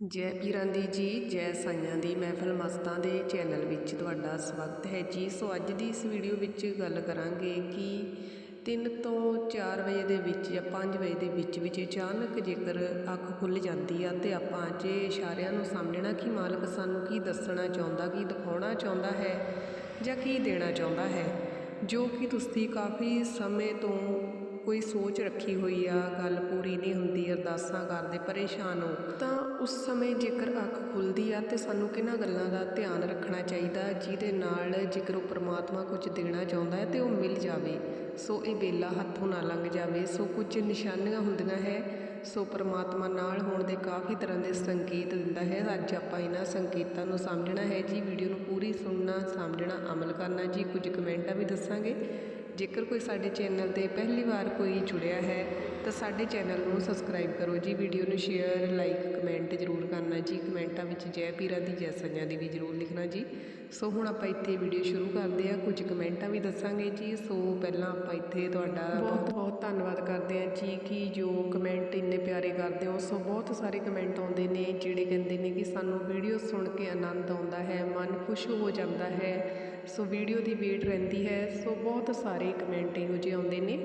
ਜੈ ਪੀਰਾਂ ਦੀ ਜੀ, ਜੈ ਸਾਈਆਂ ਦੀ ਮਹਿਫਲ ਮਸਤਾਂ ਦੇ ਚੈਨਲ ਵਿੱਚ ਤੁਹਾਡਾ ਸਵਾਗਤ ਹੈ ਜੀ। ਸੋ ਅੱਜ ਦੀ ਇਸ ਵੀਡੀਓ ਵਿੱਚ ਗੱਲ ਕਰਾਂਗੇ ਕਿ 3 ਤੋਂ 4 ਵਜੇ ਦੇ ਵਿੱਚ ਜਾਂ 5 ਵਜੇ ਦੇ ਵਿੱਚ ਵਿੱਚ ਅਚਾਨਕ ਜੇਕਰ ਅੱਖ ਖੁੱਲ ਜਾਂਦੀ ਆ ਤੇ ਆਪਾਂ ਜੇ ਇਸ਼ਾਰਿਆਂ ਨੂੰ ਸਮਝਣਾ ਕਿ ਮਾਲਕ ਸਾਨੂੰ ਕੀ ਦੱਸਣਾ ਚਾਹੁੰਦਾ, ਕੀ ਦਿਖਾਉਣਾ ਚਾਹੁੰਦਾ ਹੈ ਜਾਂ ਕੀ ਦੇਣਾ ਚਾਹੁੰਦਾ ਹੈ, ਜੋ ਕਿ ਤੁਸੀਂ ਕਾਫੀ ਸਮੇਂ ਤੋਂ ਕੋਈ ਸੋਚ ਰੱਖੀ ਹੋਈ ਆ, ਗੱਲ ਪੂਰੀ ਨਹੀਂ ਹੁੰਦੀ, ਅਰਦਾਸਾਂ ਕਰਦੇ, ਪਰੇਸ਼ਾਨ ਹੋ। ਤਾਂ ਉਸ ਸਮੇਂ ਜੇਕਰ ਅੱਖ ਖੁੱਲਦੀ ਆ ਤੇ ਸਾਨੂੰ ਕਿਹਨਾਂ ਗੱਲਾਂ ਦਾ ਧਿਆਨ ਰੱਖਣਾ ਚਾਹੀਦਾ, ਜਿਹਦੇ ਨਾਲ ਜੇਕਰ ਉਹ ਪ੍ਰਮਾਤਮਾ ਕੁਝ ਦੇਣਾ ਚਾਹੁੰਦਾ ਹੈ ਤੇ ਉਹ ਮਿਲ ਜਾਵੇ। ਸੋ ਇਹ ਬੇਲਾ ਹੱਥੋਂ ਨਾ ਲੰਘ ਜਾਵੇ। ਸੋ ਕੁਝ ਨਿਸ਼ਾਨੀਆਂ ਹੁੰਦੀਆਂ ਹੈ। ਸੋ ਪ੍ਰਮਾਤਮਾ ਨਾਲ ਹੋਣ ਦੇ ਕਾਫੀ ਤਰ੍ਹਾਂ ਦੇ ਸੰਕੇਤ ਦਿੰਦਾ ਹੈ। ਅੱਜ ਆਪਾਂ ਇਹਨਾਂ ਸੰਕੇਤਾਂ ਨੂੰ ਸਮਝਣਾ ਹੈ। ਜੀ, ਵੀਡੀਓ ਨੂੰ ਪੂਰੀ ਸੁਣਨਾ ਸਮਝਣਾ ਅਮਲ ਕਰਨਾ। ਜੀ, ਕੁਝ ਕਮੈਂਟਾਂ ਵੀ ਦੱਸਾਂਗੇ। ਜੇਕਰ ਕੋਈ ਸਾਡੇ ਚੈਨਲ ਤੇ ਪਹਿਲੀ ਵਾਰ ਕੋਈ ਜੁੜਿਆ ਹੈ ਤਾਂ ਸਾਡੇ ਚੈਨਲ ਨੂੰ ਸਬਸਕ੍ਰਾਈਬ ਕਰੋ ਜੀ ਵੀਡੀਓ ਨੂੰ ਸ਼ੇਅਰ ਲਾਈਕ ਕਮੈਂਟ ਜ਼ਰੂਰ ਕਰਨਾ ਜੀ ਕਮੈਂਟਾਂ ਵਿੱਚ ਜੈ ਪੀਰਾਂ ਦੀ ਜੈ ਸੰਿਆਂ ਦੀ ਵੀ ਜ਼ਰੂਰ ਲਿਖਣਾ ਜੀ। ਸੋ ਹੁਣ ਆਪਾਂ ਇੱਥੇ ਵੀਡੀਓ ਸ਼ੁਰੂ ਕਰਦੇ ਹਾਂ ਕੁਝ ਕਮੈਂਟਾਂ ਵੀ ਦੱਸਾਂਗੇ ਜੀ। ਸੋ ਪਹਿਲਾਂ ਆਪਾਂ ਇੱਥੇ ਤੁਹਾਡਾ ਬਹੁਤ ਬਹੁਤ ਧੰਨਵਾਦ ਕਰਦੇ ਹਾਂ ਜੀ ਕਿ ਜੋ ਕਮੈਂਟ ਇੰਨੇ ਪਿਆਰੇ ਕਰਦੇ ਹੋ। ਸੋ ਬਹੁਤ ਸਾਰੇ ਕਮੈਂਟ ਆਉਂਦੇ ਨੇ ਜਿਹੜੇ ਕਹਿੰਦੇ ਨੇ ਕਿ ਸਾਨੂੰ ਵੀਡੀਓ ਸੁਣ ਕੇ ਆਨੰਦ ਆਉਂਦਾ ਹੈ ਮਨ ਖੁਸ਼ ਹੋ ਜਾਂਦਾ ਹੈ। ਸੋ ਵੀਡੀਓ ਦੀ ਵੇਟ ਰਹਿੰਦੀ ਹੈ। ਸੋ ਬਹੁਤ ਸਾਰੇ ਕਮੈਂਟ ਇਹੋ ਜਿਹੇ ਆਉਂਦੇ ਨੇ।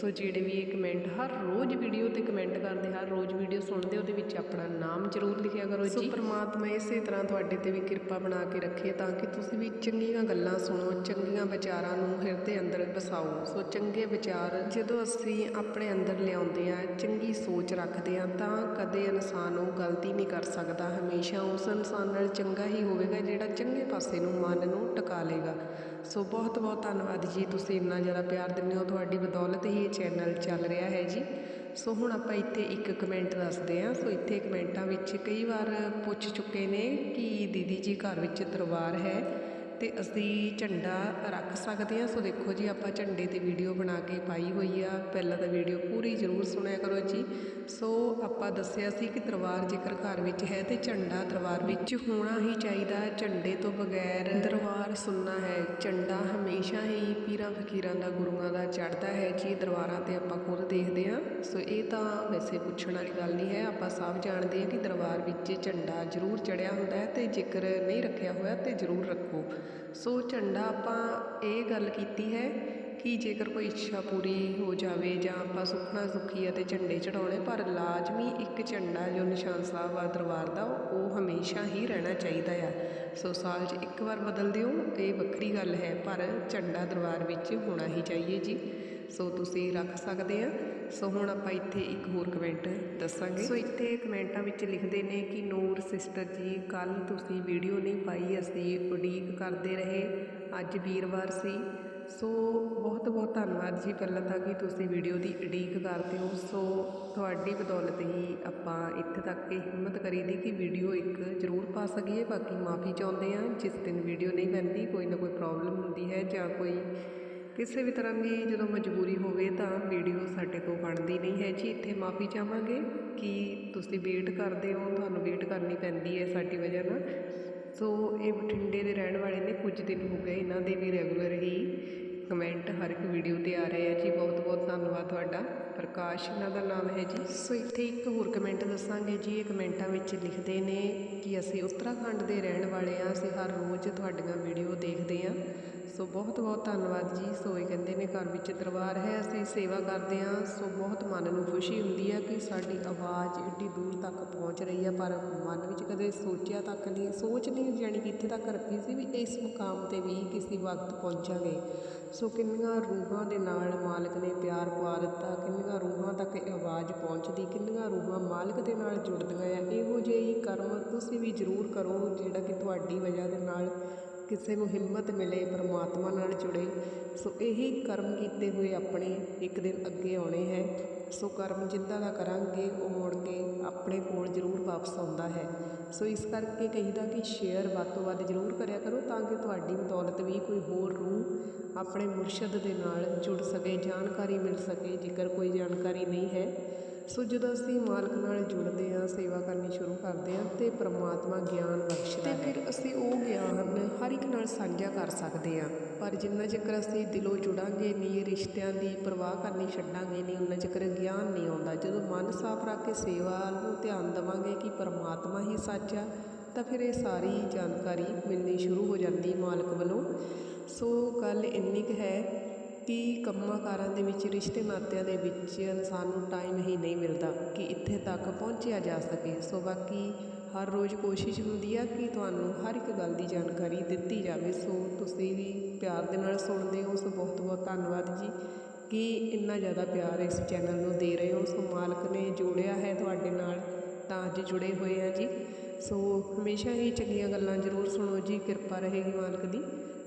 ਸੋ ਜਿਹੜੇ ਵੀ ਇਹ ਕਮੈਂਟ ਹਰ ਰੋਜ਼ ਵੀਡੀਓ ਤੇ ਕਮੈਂਟ ਕਰਦੇ ਹਰ ਰੋਜ਼ ਵੀਡੀਓ ਸੁਣਦੇ ਉਹਦੇ ਵਿੱਚ ਆਪਣਾ ਨਾਮ ਜ਼ਰੂਰ ਲਿਖਿਆ ਕਰੋ ਜੀ। ਸੋ ਪ੍ਰਮਾਤਮਾ ਇਸੇ ਤਰ੍ਹਾਂ ਤੁਹਾਡੇ ਤੇ ਵੀ ਕਿਰਪਾ ਬਣਾ ਕੇ ਰੱਖੇ ਤਾਂ ਕਿ ਤੁਸੀਂ ਵੀ ਚੰਗੀਆਂ ਗੱਲਾਂ ਸੁਣੋ, ਚੰਗੀਆਂ ਵਿਚਾਰਾਂ ਨੂੰ ਹਿਰਦੇ ਅੰਦਰ ਵਸਾਓ। ਸੋ ਚੰਗੇ ਵਿਚਾਰ ਜਦੋਂ ਅਸੀਂ ਆਪਣੇ ਅੰਦਰ ਲਿਆਉਂਦੇ ਆ ਚੰਗੀ ਸੋਚ ਰੱਖਦੇ ਆ ਤਾਂ ਕਦੇ ਇਨਸਾਨ ਉਹ ਗਲਤੀ ਨਹੀਂ ਕਰ ਸਕਦਾ। ਹਮੇਸ਼ਾ ਉਸ ਇਨਸਾਨ ਨਾਲ ਚੰਗਾ ਹੀ ਹੋਵੇਗਾ ਜਿਹੜਾ ਚੰਗੇ ਪਾਸੇ ਨੂੰ ਮਨ ਨੂੰ ਟਿਕਾ ਲੇਗਾ ਸੋ ਬਹੁਤ ਬਹੁਤ ਧੰਨਵਾਦ ਜੀ, ਤੁਸੀਂ ਇੰਨਾ ਜ਼ਿਆਦਾ ਪਿਆਰ ਦਿੰਦੇ ਹੋ, ਤੁਹਾਡੀ ਬਦੌਲਤ ਹੀ ਇਹ ਚੈਨਲ ਚੱਲ ਰਿਹਾ ਹੈ ਜੀ। ਸੋ ਹੁਣ ਆਪਾਂ ਇੱਥੇ ਇੱਕ ਕਮੈਂਟ ਦੱਸਦੇ ਹਾਂ। ਸੋ ਇੱਥੇ ਕਮੈਂਟਾਂ ਵਿੱਚ ਕਈ ਵਾਰ ਪੁੱਛ ਚੁੱਕੇ ਨੇ ਕਿ ਦੀਦੀ ਜੀ ਘਰ ਵਿੱਚ ਦਰਬਾਰ ਹੈ। ਅਤੇ ਅਸੀਂ ਝੰਡਾ ਰੱਖ ਸਕਦੇ ਹਾਂ। ਸੋ ਦੇਖੋ ਜੀ, ਆਪਾਂ ਝੰਡੇ ਤੇ ਵੀਡੀਓ ਬਣਾ ਕੇ ਪਾਈ ਹੋਈ ਆ। ਪਹਿਲਾਂ ਤਾਂ ਵੀਡੀਓ ਪੂਰੀ ਜ਼ਰੂਰ ਸੁਣਿਆ ਕਰੋ ਜੀ। ਸੋ ਆਪਾਂ ਦੱਸਿਆ ਸੀ ਕਿ ਦਰਬਾਰ ਜੇਕਰ ਘਰ ਵਿੱਚ ਹੈ ਤੇ ਝੰਡਾ ਦਰਬਾਰ ਵਿੱਚ ਹੋਣਾ ਹੀ ਚਾਹੀਦਾ। ਝੰਡੇ ਤੋਂ ਬਗੈਰ ਦਰਬਾਰ ਸੁਣਨਾ ਹੈ। ਝੰਡਾ ਹਮੇਸ਼ਾ ਹੀ ਪੀਰਾਂ ਫਕੀਰਾਂ ਦਾ, ਗੁਰੂਆਂ ਦਾ ਚੜ੍ਹਦਾ ਹੈ ਜੀ। ਦਰਬਾਰਾਂ ਤੇ ਆਪਾਂ ਖੁਦ ਦੇਖਦੇ ਹਾਂ। ਸੋ ਇਹ ਤਾਂ ਵੈਸੇ ਪੁੱਛਣ ਵਾਲੀ ਗੱਲ ਨਹੀਂ ਹੈ। ਆਪਾਂ ਸਭ ਜਾਣਦੇ ਹਾਂ ਕਿ ਦਰਬਾਰ ਵਿੱਚ ਝੰਡਾ ਜ਼ਰੂਰ ਚੜਿਆ ਹੁੰਦਾ ਹੈ ਤੇ ਜੇਕਰ ਨਹੀਂ ਰੱਖਿਆ ਹੋਇਆ ਤੇ ਜ਼ਰੂਰ ਰੱਖੋ। ਸੋ ਝੰਡਾ ਆਪਾਂ ਇਹ ਗੱਲ ਕੀਤੀ ਹੈ ਕਿ ਜੇਕਰ ਕੋਈ ਇੱਛਾ ਪੂਰੀ ਹੋ ਜਾਵੇ ਜਾਂ ਆਪਾਂ ਸੁਖਣਾ ਸੁਖੀ ਅਤੇ ਝੰਡੇ ਚੜਾਉਣੇ ਪਰ ਲਾਜ਼ਮੀ ਇੱਕ ਝੰਡਾ ਜੋ ਨਿਸ਼ਾਨ ਸਾਹਿਬ ਆ ਦਰਬਾਰ ਦਾ, ਉਹ ਹਮੇਸ਼ਾ ਹੀ ਰਹਿਣਾ ਚਾਹੀਦਾ ਆ। ਸੋ ਸਾਲ 'ਚ ਇੱਕ ਵਾਰ ਬਦਲ ਦਿਓ, ਇਹ ਵੱਖਰੀ ਗੱਲ ਹੈ, ਪਰ ਝੰਡਾ ਦਰਬਾਰ ਵਿੱਚ ਹੋਣਾ ਹੀ ਚਾਹੀਏ ਜੀ। ਸੋ ਤੁਸੀਂ ਰੱਖ ਸਕਦੇ ਆ। ਸੋ ਹੁਣ ਆਪਾਂ ਇੱਥੇ ਇੱਕ ਹੋਰ ਕਮੈਂਟ ਦੱਸਾਂਗੇ। ਸੋ ਇੱਥੇ ਕਮੈਂਟਾਂ ਵਿੱਚ ਲਿਖਦੇ ਨੇ ਕਿ ਨੂਰ ਸਿਸਟਰ ਜੀ ਕੱਲ ਤੁਸੀਂ ਵੀਡੀਓ ਨਹੀਂ ਪਾਈ, ਅਸੀਂ ਉਡੀਕ ਕਰਦੇ ਰਹੇ, ਅੱਜ ਵੀਰਵਾਰ ਸੀ। ਸੋ ਬਹੁਤ ਬਹੁਤ ਧੰਨਵਾਦ ਜੀ ਪਹਿਲਾਂ ਤਾਂ ਕਿ ਤੁਸੀਂ ਵੀਡੀਓ ਦੀ ਉਡੀਕ ਕਰਦੇ ਹੋ। ਸੋ ਤੁਹਾਡੀ ਬਦੌਲਤ ਹੀ ਆਪਾਂ ਇੱਥੇ ਤੱਕ ਇਹ ਹਿੰਮਤ ਕਰੀ ਦੀ ਕਿ ਵੀਡੀਓ ਇੱਕ ਜ਼ਰੂਰ ਪਾ ਸਕੀਏ। ਬਾਕੀ ਮਾਫੀ ਚਾਹੁੰਦੇ ਆ ਜਿਸ ਦਿਨ ਵੀਡੀਓ ਨਹੀਂ ਬਣਦੀ, ਕੋਈ ਨਾ ਕੋਈ ਪ੍ਰੋਬਲਮ ਹੁੰਦੀ ਹੈ ਜਾਂ ਕੋਈ ਕਿਸੇ ਵੀ ਤਰ੍ਹਾਂ ਦੀ ਜਦੋਂ ਮਜਬੂਰੀ ਹੋਵੇ ਤਾਂ ਵੀਡੀਓ ਸਾਡੇ ਤੋਂ ਬਣਦੀ ਨਹੀਂ ਹੈ ਜੀ। ਇੱਥੇ ਮਾਫੀ ਚਾਹਾਂਗੇ ਕਿ ਤੁਸੀਂ ਵੇਟ ਕਰਦੇ ਹੋ, ਤੁਹਾਨੂੰ ਵੇਟ ਕਰਨੀ ਪੈਂਦੀ ਹੈ ਸਾਡੀ ਵਜ੍ਹਾ ਨਾਲ। ਸੋ ਇਹ ਬਠਿੰਡੇ ਦੇ ਰਹਿਣ ਵਾਲੇ ਨੇ ਕੁਝ ਦਿਨ ਹੋ ਗਏ, ਇਹਨਾਂ ਦੇ ਵੀ ਰੈਗੂਲਰ ਹੀ ਹਰ ਇੱਕ ਵੀਡੀਓ ਤੇ ਆ ਰਹੇ ਆ ਜੀ। ਬਹੁਤ ਬਹੁਤ ਧੰਨਵਾਦ ਤੁਹਾਡਾ। ਪ੍ਰਕਾਸ਼, ਇਹਨਾਂ ਦਾ ਨਾਮ ਹੈ ਜੀ। ਸੋ ਇੱਥੇ ਇੱਕ ਹੋਰ ਕਮੈਂਟ ਦੱਸਾਂਗੇ ਜੀ। ਇਹ ਕਮੈਂਟਾਂ ਵਿੱਚ ਲਿਖਦੇ ਨੇ ਕਿ ਅਸੀਂ ਉੱਤਰਾਖੰਡ ਦੇ ਰਹਿਣ ਵਾਲੇ ਆ ਅਸੀਂ ਹਰ ਰੋਜ਼ ਤੁਹਾਡੀਆਂ ਵੀਡੀਓ ਦੇਖਦੇ ਆ ਸੋ ਬਹੁਤ ਬਹੁਤ ਧੰਨਵਾਦ ਜੀ। ਸੋ ਇਹ ਕਹਿੰਦੇ ਨੇ, ਘਰ ਵਿੱਚ ਦਰਬਾਰ ਹੈ। ਅਸੀਂ ਸੇਵਾ ਕਰਦੇ ਹਾਂ। ਸੋ ਬਹੁਤ ਮਨ ਨੂੰ ਖੁਸ਼ੀ ਹੁੰਦੀ ਆ ਕਿ ਸਾਡੀ ਆਵਾਜ਼ ਏਡੀ ਦੂਰ ਤੱਕ ਪਹੁੰਚ ਰਹੀ ਹੈ। ਪਰ ਮਨ ਵਿੱਚ ਕਦੇ ਸੋਚਿਆ ਤੱਕ ਨਹੀਂ ਸੋਚ ਨਹੀਂ ਜਾਣੀ ਕਿ ਇੱਥੇ ਤੱਕ ਰੱਖੀ ਸੀ ਵੀ ਇਸ ਮੁਕਾਮ ਤੇ ਵੀ ਕਿਸੇ ਵਕਤ ਪਹੁੰਚਾਂਗੇ। ਸੋ ਕਿੰਨੀਆਂ ਰੂਹਾਂ ਦੇ ਨਾਲ ਮਾਲਕ ਨੇ ਪਿਆਰ ਪਵਾ ਦਿੱਤਾ, ਕਿੰਨੀਆਂ ਰੂਹਾਂ ਤੱਕ ਇਹ ਆਵਾਜ਼ ਪਹੁੰਚਦੀ, ਕਿੰਨੀਆਂ ਰੂਹਾਂ ਮਾਲਕ ਦੇ ਨਾਲ ਜੁੜਦੀਆਂ ਆ, ਇਹੋ ਜਿਹੇ ਹੀ ਕਰਮ ਤੁਸੀਂ ਵੀ ਜ਼ਰੂਰ ਕਰੋ, ਜਿਹੜਾ ਕਿ ਤੁਹਾਡੀ ਵਜ੍ਹਾ ਦੇ ਨਾਲ ਕਿਸੇ ਨੂੰ ਹਿੰਮਤ ਮਿਲੇ, ਪਰਮਾਤਮਾ ਨਾਲ ਜੁੜੇ। ਸੋ ਇਹੀ ਕਰਮ ਕੀਤੇ ਹੋਏ ਆਪਣੇ ਇੱਕ ਦਿਨ ਅੱਗੇ ਆਉਣੇ ਹੈ। ਸੋ ਕਰਮ ਜਿੱਦਾਂ ਦਾ ਕਰਾਂਗੇ, ਉਹ ਮੁੜ ਕੇ ਆਪਣੇ ਕੋਲ ਜ਼ਰੂਰ ਵਾਪਸ ਆਉਂਦਾ ਹੈ। ਸੋ ਇਸ ਕਰਕੇ ਕਹੀਦਾ ਕਿ ਸ਼ੇਅਰ ਵੱਧ ਤੋਂ ਵੱਧ ਜ਼ਰੂਰ ਕਰਿਆ ਕਰੋ, ਤਾਂ ਕਿ ਤੁਹਾਡੀ ਬਦੌਲਤ ਵੀ ਕੋਈ ਹੋਰ ਰੂਹ ਆਪਣੇ ਮੁਰਸ਼ਦ ਦੇ ਨਾਲ ਜੁੜ ਸਕੇ ਜਾਣਕਾਰੀ ਮਿਲ ਸਕੇ ਜੇਕਰ ਕੋਈ ਜਾਣਕਾਰੀ ਨਹੀਂ ਹੈ। ਸੋ ਜਦੋਂ ਅਸੀਂ ਮਾਲਕ ਨਾਲ ਜੁੜਦੇ ਹਾਂ ਸੇਵਾ ਕਰਨੀ ਸ਼ੁਰੂ ਕਰਦੇ ਹਾਂ ਤੇ ਪ੍ਰਮਾਤਮਾ ਗਿਆਨ ਬਖਸ਼ਦਾ ਹੈ। ਤੇ ਫਿਰ ਅਸੀਂ ਉਹ ਗਿਆਨ ਹਰ ਇੱਕ ਨਾਲ ਸਾਂਝਾ ਕਰ ਸਕਦੇ ਹਾਂ। ਪਰ ਜਿੰਨਾ ਚਿਰ ਅਸੀਂ ਦਿਲੋਂ ਜੁੜਾਂਗੇ ਨਹੀਂ ਰਿਸ਼ਤਿਆਂ ਦੀ ਪਰਵਾਹ ਕਰਨੀ ਛੱਡਾਂਗੇ ਨਹੀਂ ਉਹਨਾਂ ਚਿਰ ਗਿਆਨ ਨਹੀਂ ਆਉਂਦਾ ਜਦੋਂ ਮਨ ਸਾਫ਼ ਰੱਖ ਕੇ ਸੇਵਾ ਨੂੰ ਧਿਆਨ ਦੇਵਾਂਗੇ ਕਿ ਪ੍ਰਮਾਤਮਾ ਹੀ ਸੱਚ ਆ ਤਾਂ ਫਿਰ ਇਹ ਸਾਰੀ ਜਾਣਕਾਰੀ ਮਿਲਣੀ ਸ਼ੁਰੂ ਹੋ ਜਾਂਦੀ ਮਾਲਕ ਵੱਲੋਂ। ਸੋ ਗੱਲ ਇੰਨੀ ਕੁ ਹੈ ਕਿ ਕੰਮਾਂ ਕਾਰਾਂ ਦੇ ਵਿੱਚ, ਰਿਸ਼ਤੇ ਨਾਤਿਆਂ ਦੇ ਵਿੱਚ ਇਨਸਾਨ ਨੂੰ ਟਾਈਮ ਹੀ ਨਹੀਂ ਮਿਲਦਾ ਕਿ ਇੱਥੇ ਤੱਕ ਪਹੁੰਚਿਆ ਜਾ ਸਕੇ। ਸੋ ਬਾਕੀ ਹਰ ਰੋਜ਼ ਕੋਸ਼ਿਸ਼ ਹੁੰਦੀ ਆ ਕਿ ਤੁਹਾਨੂੰ ਹਰ ਇੱਕ ਗੱਲ ਦੀ ਜਾਣਕਾਰੀ ਦਿੱਤੀ ਜਾਵੇ। ਸੋ ਤੁਸੀਂ ਵੀ ਪਿਆਰ ਦੇ ਨਾਲ ਸੁਣਦੇ ਹੋ। ਸੋ ਬਹੁਤ ਬਹੁਤ ਧੰਨਵਾਦ ਜੀ ਕਿ ਇੰਨਾ ਜ਼ਿਆਦਾ ਪਿਆਰ ਇਸ ਚੈਨਲ ਨੂੰ ਦੇ ਰਹੇ ਹੋ। ਸੋ ਮਾਲਕ ਨੇ ਜੋੜਿਆ ਹੈ ਤੁਹਾਡੇ ਨਾਲ, ਤਾਂ ਅੱਜ ਜੁੜੇ ਹੋਏ ਆ ਜੀ। ਸੋ ਹਮੇਸ਼ਾ ਹੀ ਚੰਗੀਆਂ ਗੱਲਾਂ ਜ਼ਰੂਰ ਸੁਣੋ ਜੀ। ਕਿਰਪਾ ਰਹੇਗੀ ਮਾਲਕ ਦੀ।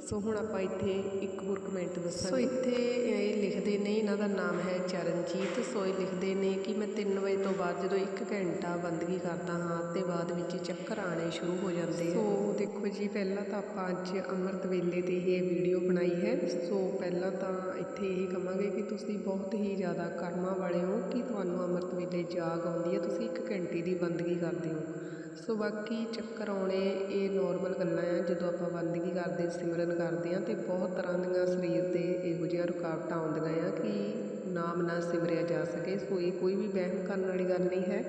ਸੋ ਹੁਣ ਆਪਾਂ ਇੱਥੇ ਇੱਕ ਹੋਰ ਕਮੈਂਟ ਦੱਸਾਂਗੇ। ਸੋ ਇੱਥੇ ਇਹ ਲਿਖਦੇ ਨੇ ਇਹਨਾਂ ਦਾ ਨਾਮ ਹੈ ਚਰਨਜੀਤ। ਸੋ ਇਹ ਲਿਖਦੇ ਨੇ ਕਿ ਮੈਂ 3 ਵਜੇ ਤੋਂ ਬਾਅਦ ਜਦੋਂ 1 ਘੰਟਾ ਬੰਦਗੀ ਕਰਦਾ ਹਾਂ ਤੇ ਬਾਅਦ ਵਿੱਚ ਚੱਕਰ ਆਣੇ ਸ਼ੁਰੂ ਹੋ ਜਾਂਦੇ ਸੋ ਦੇਖੋ ਜੀ ਪਹਿਲਾਂ ਤਾਂ ਆਪਾਂ ਅੱਜ ਅੰਮ੍ਰਿਤ ਵੇਲੇ ਤੇ ਇਹ ਵੀਡੀਓ ਬਣਾਈ ਹੈ। ਸੋ ਪਹਿਲਾਂ ਤਾਂ ਇੱਥੇ ਇਹ ਕਹਾਂਗੇ ਕਿ ਤੁਸੀਂ ਬਹੁਤ ਹੀ ਜ਼ਿਆਦਾ ਕਰਮਾਂ ਵਾਲੇ ਹੋ ਕਿ ਤੁਹਾਨੂੰ ਅੰਮ੍ਰਿਤ ਵੇਲੇ ਜਾਗ ਆਉਂਦੀ ਹੈ ਤੁਸੀਂ 1 ਘੰਟੇ ਦੀ ਬੰਦਗੀ ਕਰਦੇ ਹੋ। ਸੋ ਬਾਕੀ ਚੱਕਰ ਆਉਣੇ ਇਹ ਨੋਰਮਲ ਗੱਲਾਂ ਆ ਜਦੋਂ ਆਪਾਂ ਬੰਦਗੀ ਕਰਦੇ ਸਿਮਰਨ ਕਰਦੇ ਹਾਂ ਅਤੇ ਬਹੁਤ ਤਰ੍ਹਾਂ ਦੀਆਂ ਸਰੀਰ ਤੇ ਇਹੋ ਜਿਹੀਆਂ ਰੁਕਾਵਟਾਂ ਆਉਂਦੀਆਂ ਆ ਕਿ ਨਾਮ ਨਾ ਸਿਮਰਿਆ ਜਾ ਸਕੇ। ਸੋ ਇਹ ਕੋਈ ਵੀ ਵਹਿਮ ਕਰਨ ਵਾਲੀ ਗੱਲ ਨਹੀਂ ਹੈ।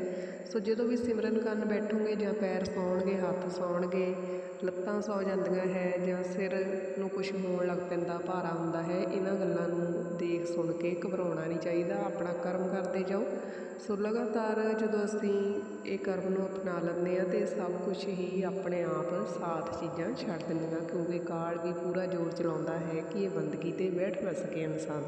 ਸੋ ਜਦੋਂ ਵੀ ਸਿਮਰਨ ਕਰਨ ਬੈਠੋਗੇ ਜਾਂ ਪੈਰ ਸੌਣਗੇ, ਹੱਥ ਸੌਣਗੇ, ਲੱਤਾਂ ਸੌ ਜਾਂਦੀਆਂ ਹੈ ਜਾਂ ਸਿਰ ਨੂੰ ਕੁਝ ਹੋਣ ਲੱਗ ਪੈਂਦਾ, ਭਾਰਾ ਹੁੰਦਾ ਹੈ, ਇਹਨਾਂ ਗੱਲਾਂ ਨੂੰ ਦੇਖ ਸੁਣ ਕੇ ਘਬਰਾਉਣਾ ਨਹੀਂ ਚਾਹੀਦਾ। ਆਪਣਾ ਕਰਮ ਕਰਦੇ ਜਾਓ। ਸੋ ਲਗਾਤਾਰ ਜਦੋਂ ਅਸੀਂ ਇਹ ਕਰਮ ਨੂੰ ਅਪਣਾ ਲੈਂਦੇ ਆ ਤੇ ਸਭ ਕੁਝ ਹੀ ਆਪਣੇ ਆਪ ਸਾਥ ਚੀਜ਼ਾਂ ਛੱਡ ਦਿੰਦੀਆਂ, ਕਿਉਂਕਿ ਕਾਲ ਵੀ ਪੂਰਾ ਜ਼ੋਰ ਚਲਾਉਂਦਾ ਹੈ ਕਿ ਇਹ ਬੰਦਗੀ ਤੇ ਬੈਠ ਨਾ ਸਕੇ ਇਨਸਾਨ।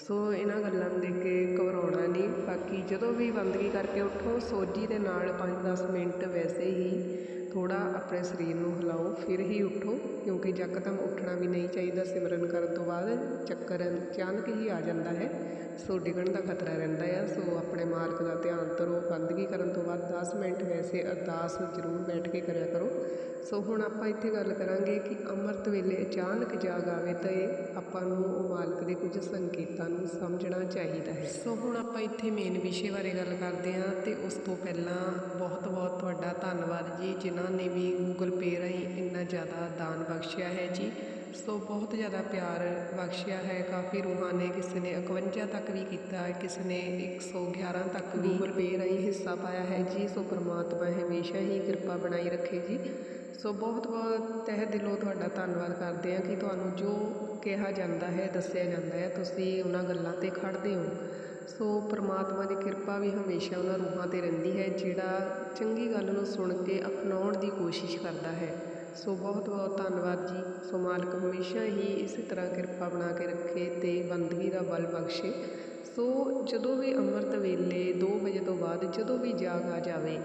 ਸੋ ਇਹਨਾਂ ਗੱਲਾਂ ਨੂੰ ਦੇਖ ਕੇ ਘਬਰਾਉਣਾ ਨਹੀਂ, ਬਾਕੀ ਜਦੋਂ ਵੀ ਬੰਦਗੀ ਕਰਕੇ ਉੱਠੋ, ਸੋਜੀ ਦੇ ਨਾਲ ਪੰਜ ਦਸ ਮਿੰਟ ਵੈਸੇ ਹੀ ਥੋੜ੍ਹਾ ਆਪਣੇ ਸਰੀਰ ਨੂੰ ਹਿਲਾਓ, ਫਿਰ ਹੀ ਉੱਠੋ, ਕਿਉਂਕਿ ਯਕਦਮ ਉੱਠਣਾ ਵੀ ਨਹੀਂ ਚਾਹੀਦਾ, ਸਿਮਰਨ ਕਰਨ ਤੋਂ ਬਾਅਦ ਚੱਕਰ ਅਚਾਨਕ ਹੀ ਆ ਜਾਂਦਾ ਹੈ। ਸੋ ਡਿੱਗਣ ਦਾ ਖਤਰਾ ਰਹਿੰਦਾ ਆ। ਸੋ ਆਪਣੇ ਮਾਲਕ ਦਾ ਧਿਆਨ ਕਰੋ ਬੰਦਗੀ ਕਰਨ ਤੋਂ ਬਾਅਦ 10 ਮਿੰਟ ਵੈਸੇ ਅਰਦਾਸ ਜ਼ਰੂਰ ਬੈਠ ਕੇ ਕਰਿਆ ਕਰੋ। ਸੋ ਹੁਣ ਆਪਾਂ ਇੱਥੇ ਗੱਲ ਕਰਾਂਗੇ ਕਿ ਅੰਮ੍ਰਿਤ ਵੇਲੇ ਅਚਾਨਕ ਜਾਗ ਆਵੇ ਤਾਂ ਇਹ ਆਪਾਂ ਨੂੰ, ਉਹ ਮਾਲਕ ਦੇ ਕੁਝ ਸੰਕੇਤਾਂ ਨੂੰ ਸਮਝਣਾ ਚਾਹੀਦਾ ਹੈ। ਸੋ ਹੁਣ ਆਪਾਂ ਇੱਥੇ ਮੇਨ ਵਿਸ਼ੇ ਬਾਰੇ ਗੱਲ ਕਰਦੇ ਹਾਂ ਤੇ ਉਸ ਤੋਂ ਪਹਿਲਾਂ ਬਹੁਤ ਬਹੁਤ ਤੁਹਾਡਾ ਧੰਨਵਾਦ ਜੀ, ਜਿਨ੍ਹਾਂ ਨੇ ਵੀ ਗੂਗਲ ਪੇ ਰਾਹੀਂ ਇੰਨਾ ਜ਼ਿਆਦਾ ਦਾਨ ਬਖਸ਼ਿਆ ਹੈ ਜੀ। ਸੋ ਬਹੁਤ ਜ਼ਿਆਦਾ ਪਿਆਰ ਬਖਸ਼ਿਆ ਹੈ। ਕਾਫੀ ਰੂਹਾਂ ਨੇ ਕਿਸੇ ਨੇ 51 ਤੱਕ ਵੀ ਕੀਤਾ ਹੈ ਕਿਸੇ ਨੇ 111 ਤੱਕ ਵੀ ਗੂਗਲ ਪੇ ਰਾਹੀਂ ਹਿੱਸਾ ਪਾਇਆ ਹੈ ਜੀ। ਸੋ ਪ੍ਰਮਾਤਮਾ ਹਮੇਸ਼ਾ ਹੀ ਕਿਰਪਾ ਬਣਾਈ ਰੱਖੇ ਜੀ। ਸੋ ਬਹੁਤ ਬਹੁਤ ਤਹਿ ਦਿਲੋਂ ਤੁਹਾਡਾ ਧੰਨਵਾਦ ਕਰਦੇ ਹਾਂ ਕਿ ਤੁਹਾਨੂੰ ਜੋ ਕਿਹਾ ਜਾਂਦਾ ਹੈ ਦੱਸਿਆ ਜਾਂਦਾ ਹੈ ਤੁਸੀਂ ਉਹਨਾਂ ਗੱਲਾਂ ਤੇ ਖੜਦੇ ਹੋ। ਸੋ ਪਰਮਾਤਮਾ ਦੀ ਕਿਰਪਾ ਵੀ ਹਮੇਸ਼ਾ ਉਹਨਾਂ ਰੂਹਾਂ ਤੇ ਰਹਿੰਦੀ ਹੈ, ਜਿਹੜਾ ਚੰਗੀ ਗੱਲ ਨੂੰ ਸੁਣ ਕੇ ਅਪਣਾਉਣ ਦੀ ਕੋਸ਼ਿਸ਼ ਕਰਦਾ ਹੈ। ਸੋ ਬਹੁਤ ਬਹੁਤ ਧੰਨਵਾਦ ਜੀ। ਸੋ ਮਾਲਕ ਹਮੇਸ਼ਾ ਹੀ ਇਸੇ ਤਰ੍ਹਾਂ ਕਿਰਪਾ ਬਣਾ ਕੇ ਰੱਖੇ ਤੇ ਬੰਦਗੀ ਦਾ ਬਲ ਬਖਸ਼ੇ। ਸੋ ਜਦੋਂ ਵੀ ਅੰਮ੍ਰਿਤ ਵੇਲੇ 2 ਵਜੇ ਤੋਂ ਬਾਅਦ ਜਦੋਂ ਵੀ ਜਾਗ ਆ ਜਾਵੇ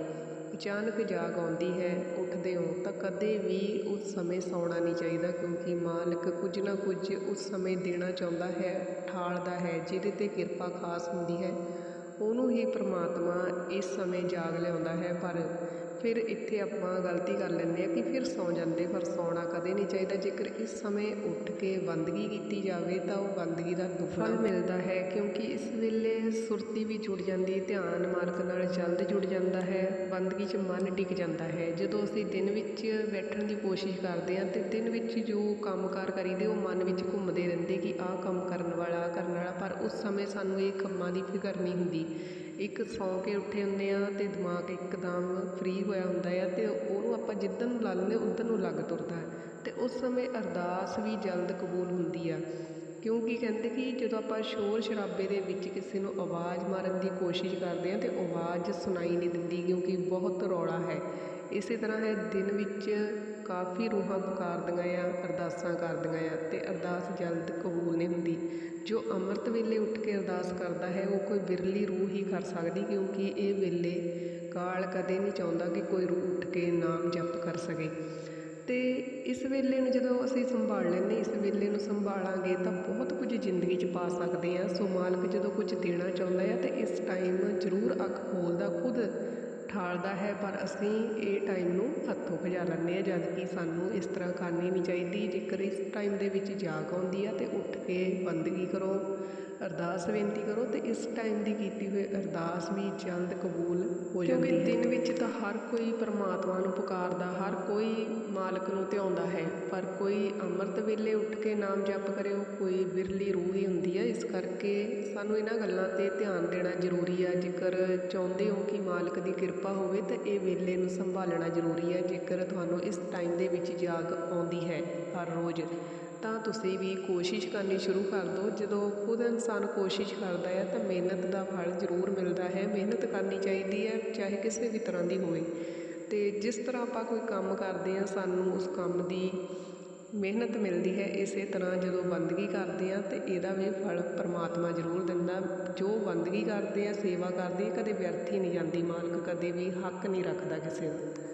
ਅਚਾਨਕ ਜਾਗ ਆਉਂਦੀ ਹੈ ਉੱਠਦੇ ਹੋ ਤਾਂ ਕਦੇ ਵੀ ਉਸ ਸਮੇਂ ਸੌਣਾ ਨਹੀਂ ਚਾਹੀਦਾ ਕਿਉਂਕਿ ਮਾਲਕ ਕੁਝ ਨਾ ਕੁਝ ਉਸ ਸਮੇਂ ਦੇਣਾ ਚਾਹੁੰਦਾ ਹੈ, ਠਾਲਦਾ ਹੈ, ਜਿਹਦੇ ਤੇ ਕਿਰਪਾ ਖਾਸ ਹੁੰਦੀ ਹੈ। ਉਹਨੂੰ ਹੀ ਪ੍ਰਮਾਤਮਾ ਇਸ ਸਮੇਂ ਜਾਗ ਲਿਆਉਂਦਾ ਹੈ ਪਰ ਫਿਰ ਇੱਥੇ ਆਪਾਂ ਗਲਤੀ ਕਰ ਲੈਂਦੇ ਆ ਕਿ ਫਿਰ ਸੌ ਜਾਂਦੇ ਪਰ ਸੌਣਾ ਕਦੇ ਨਹੀਂ ਚਾਹੀਦਾ। ਜੇਕਰ ਇਸ ਸਮੇਂ ਉੱਠ ਕੇ ਬੰਦਗੀ ਕੀਤੀ ਜਾਵੇ ਤਾਂ ਉਹ ਬੰਦਗੀ ਦਾ ਦੁੱਫਲ ਮਿਲਦਾ ਹੈ ਕਿਉਂਕਿ ਇਸ ਵੇਲੇ ਸੁਰਤੀ ਵੀ ਜੁੜ ਜਾਂਦੀ ਧਿਆਨ ਮਾਲਕ ਨਾਲ ਜਲਦ ਜੁੜ ਜਾਂਦਾ ਹੈ ਬੰਦਗੀ 'ਚ ਮਨ ਟਿਕ ਜਾਂਦਾ ਹੈ। ਜਦੋਂ ਅਸੀਂ ਦਿਨ ਵਿੱਚ ਬੈਠਣ ਦੀ ਕੋਸ਼ਿਸ਼ ਕਰਦੇ ਹਾਂ ਤੇ ਦਿਨ ਵਿੱਚ ਜੋ ਕੰਮਕਾਰ ਕਰੀਦੇ ਉਹ ਮਨ ਵਿੱਚ ਘੁੰਮਦੇ ਰਹਿੰਦੇ ਕਿ ਆਹ ਕੰਮ ਕਰਨ ਵਾਲਾ ਕਰਨ ਵਾਲਾ ਪਰ ਉਸ ਸਮੇਂ ਸਾਨੂੰ ਇਹ ਕੰਮਾਂ ਦੀ ਫਿਕਰ ਨਹੀਂ ਹੁੰਦੀ। ਇੱਕ ਸੌਂ ਕੇ ਉੱਠੇ ਹੁੰਦੇ ਆ ਤੇ ਦਿਮਾਗ ਇੱਕਦਮ ਫ੍ਰੀ ਹੋਇਆ ਹੁੰਦਾ ਆ ਤੇ ਉਹਨੂੰ ਆਪਾਂ ਜਿੱਦਨ ਨੂੰ ਲਾ ਲੈਂਦੇ ਉਧਰ ਨੂੰ ਲੱਗ ਤੁਰਦਾ ਹੈ। ਤੇ ਉਸ ਸਮੇਂ ਅਰਦਾਸ ਵੀ ਜਲਦ ਕਬੂਲ ਹੁੰਦੀ ਆ। ਕਿਉਂਕਿ ਕਹਿੰਦੇ ਕਿ ਜਦੋਂ ਆਪਾਂ ਸ਼ੋਰ ਸ਼ਰਾਬੇ ਦੇ ਵਿੱਚ ਕਿਸੇ ਨੂੰ ਆਵਾਜ਼ ਮਾਰਨ ਦੀ ਕੋਸ਼ਿਸ਼ ਕਰਦੇ ਹਾਂ ਤਾਂ ਆਵਾਜ਼ ਸੁਣਾਈ ਨਹੀਂ ਦਿੰਦੀ ਕਿਉਂਕਿ ਬਹੁਤ ਰੌਲਾ ਹੈ। ਇਸੇ ਤਰ੍ਹਾਂ ਹੈ ਦਿਨ ਵਿੱਚ ਕਾਫੀ ਰੂਹਾਂ ਪੁਕਾਰਦੀਆਂ ਆ, ਅਰਦਾਸਾਂ ਕਰਦੀਆਂ ਆ ਤੇ ਅਰਦਾਸ ਜਲਦ ਕਬੂਲ ਨਹੀਂ ਹੁੰਦੀ। ਜੋ ਅੰਮ੍ਰਿਤ ਵੇਲੇ ਉੱਠ ਕੇ ਅਰਦਾਸ ਕਰਦਾ ਹੈ, ਉਹ ਕੋਈ ਬਿਰਲੀ ਰੂਹ ਹੀ ਕਰ ਸਕਦੀ ਕਿਉਂਕਿ ਇਹ ਵੇਲੇ ਕਾਲ ਕਦੇ ਨਹੀਂ ਚਾਹੁੰਦਾ ਕਿ ਕੋਈ ਰੂਹ ਉੱਠ ਕੇ ਨਾਮ ਜਪ ਕਰ ਸਕੇ। ਤੇ ਇਸ ਵੇਲੇ ਨੂੰ ਜਦੋਂ ਅਸੀਂ ਸੰਭਾਲ ਲੈਂਦੇ, ਇਸ ਵੇਲੇ ਨੂੰ ਸੰਭਾਲਾਂਗੇ ਤਾਂ ਬਹੁਤ ਕੁਝ ਜ਼ਿੰਦਗੀ 'ਚ ਪਾ ਸਕਦੇ ਆ ਸੋ ਮਾਲਕ ਜਦੋਂ ਕੁਝ ਦੇਣਾ ਚਾਹੁੰਦਾ ਆ ਤਾਂ ਇਸ ਟਾਈਮ ਜ਼ਰੂਰ ਅੱਖ ਖੋਲਦਾ, ਖੁਦ ਠਾਲਦਾ ਹੈ, ਪਰ ਅਸੀਂ ਇਹ ਟਾਈਮ ਨੂੰ ਹੱਥੋਂ ਖਜਾ ਲੈਂਦੇ ਹਾਂ, ਜਦ ਕਿ ਸਾਨੂੰ ਇਸ ਤਰ੍ਹਾਂ ਕਰਨੀ ਨਹੀਂ ਚਾਹੀਦੀ ਜੇਕਰ ਇਸ ਟਾਈਮ ਦੇ ਵਿੱਚ ਜਾਗ ਆਉਂਦੀ ਆ ਤਾਂ ਉੱਠ ਕੇ ਬੰਦਗੀ ਕਰੋ। ਅਰਦਾਸ ਬੇਨਤੀ ਕਰੋ ਤੇ ਇਸ ਟਾਈਮ ਦੀ ਕੀਤੀ ਹੋਈ ਅਰਦਾਸ ਵੀ ਜਲਦ ਕਬੂਲ ਹੋ ਜਾਂਦੀ ਹੈ। ਕਿਉਂਕਿ ਦਿਨ ਵਿੱਚ ਤਾਂ ਹਰ ਕੋਈ ਪਰਮਾਤਮਾ ਨੂੰ ਪੁਕਾਰਦਾ ਹਰ ਕੋਈ ਮਾਲਕ ਨੂੰ ਧਿਆਉਂਦਾ ਹੈ ਪਰ ਕੋਈ ਅੰਮ੍ਰਿਤ ਵੇਲੇ ਉੱਠ ਕੇ ਨਾਮ ਜਪ ਕਰੇ ਉਹ ਕੋਈ ਬਿਰਲੀ ਰੂਹ ਹੀ ਹੁੰਦੀ ਹੈ। ਇਸ ਕਰਕੇ ਸਾਨੂੰ ਇਹਨਾਂ ਗੱਲਾਂ ਤੇ ਧਿਆਨ ਦੇਣਾ ਜ਼ਰੂਰੀ ਹੈ। ਜੇਕਰ ਚਾਹੁੰਦੇ ਹੋ ਕਿ ਮਾਲਕ ਦੀ ਕਿਰਪਾ ਹੋਵੇ ਤਾਂ ਇਹ ਵੇਲੇ ਨੂੰ ਸੰਭਾਲਣਾ ਜ਼ਰੂਰੀ ਹੈ। ਜੇਕਰ ਤੁਹਾਨੂੰ ਇਸ ਟਾਈਮ ਦੇ ਵਿੱਚ ਜਾਗ ਆਉਂਦੀ ਹੈ ਹਰ ਰੋਜ਼ ਤਾਂ ਤੁਸੀਂ ਵੀ ਕੋਸ਼ਿਸ਼ ਕਰਨੀ ਸ਼ੁਰੂ ਕਰ ਦਿਓ। ਜਦੋਂ ਖੁਦ ਇਨਸਾਨ ਕੋਸ਼ਿਸ਼ ਕਰਦਾ ਹੈ ਤਾਂ ਮਿਹਨਤ ਦਾ ਫਲ ਜ਼ਰੂਰ ਮਿਲਦਾ ਹੈ। ਮਿਹਨਤ ਕਰਨੀ ਚਾਹੀਦੀ ਹੈ, ਚਾਹੇ ਕਿਸੇ ਵੀ ਤਰ੍ਹਾਂ ਦੀ ਹੋਵੇ। ਤੇ ਜਿਸ ਤਰ੍ਹਾਂ ਆਪਾਂ ਕੋਈ ਕੰਮ ਕਰਦੇ ਹਾਂ, ਸਾਨੂੰ ਉਸ ਕੰਮ ਦੀ ਮਿਹਨਤ ਮਿਲਦੀ ਹੈ, ਇਸੇ ਤਰ੍ਹਾਂ ਜਦੋਂ ਬੰਦਗੀ ਕਰਦੇ ਹਾਂ ਤੇ ਇਹਦਾ ਵੀ ਫਲ ਪਰਮਾਤਮਾ ਜ਼ਰੂਰ ਦਿੰਦਾ। ਜੋ ਬੰਦਗੀ ਕਰਦੇ ਆ, ਸੇਵਾ ਕਰਦੇ ਆ, ਕਦੇ ਵਿਅਰਥ ਹੀ ਨਹੀਂ ਜਾਂਦੀ ਮਾਲਕ, ਕਦੇ ਵੀ ਹੱਕ ਨਹੀਂ ਰੱਖਦਾ ਕਿਸੇ ਦਾ